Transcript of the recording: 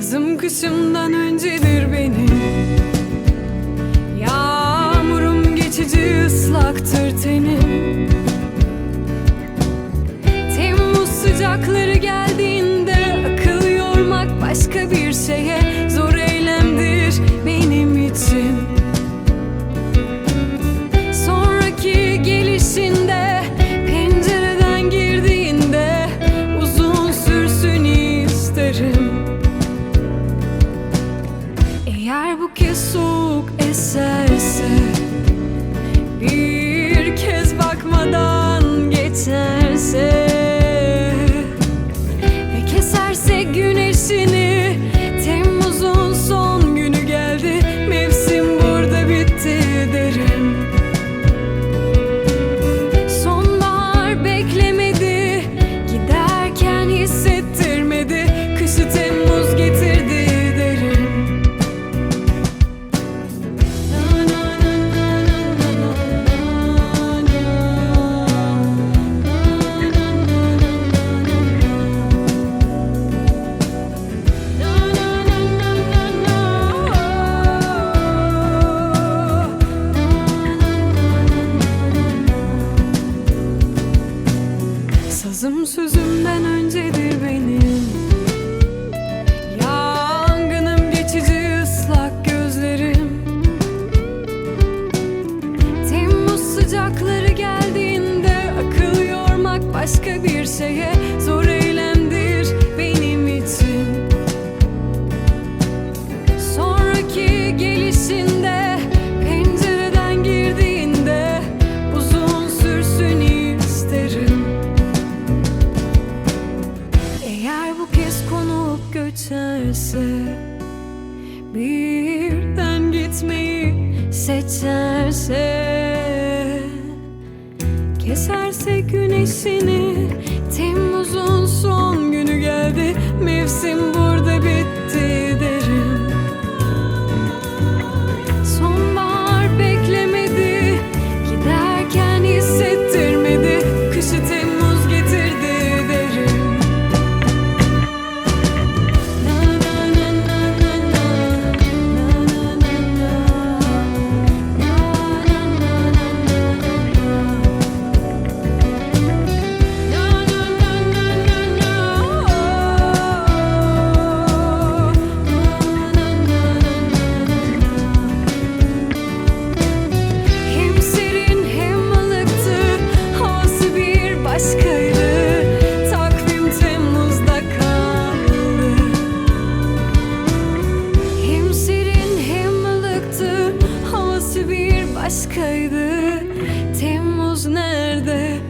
Yazım kışımdan öncedir benim Yağmurum geçici ıslaktır tenim Temmuz sıcakları geldiğinde akıl yormak başka bir şeye. Zor Soğuk eserse bir kez bakmadan geçerse ve keserse güneşini sözümden öncedir benim. Yangınım geçici ıslak gözlerim. Temmuz sıcakları geldiğinde akıl yormak başka bir şeye birden gitmeyi seçerse Keserse güneşini. Temmuz'un son günü geldi Mevsim burada bitti aşkıydı Temmuz nerede?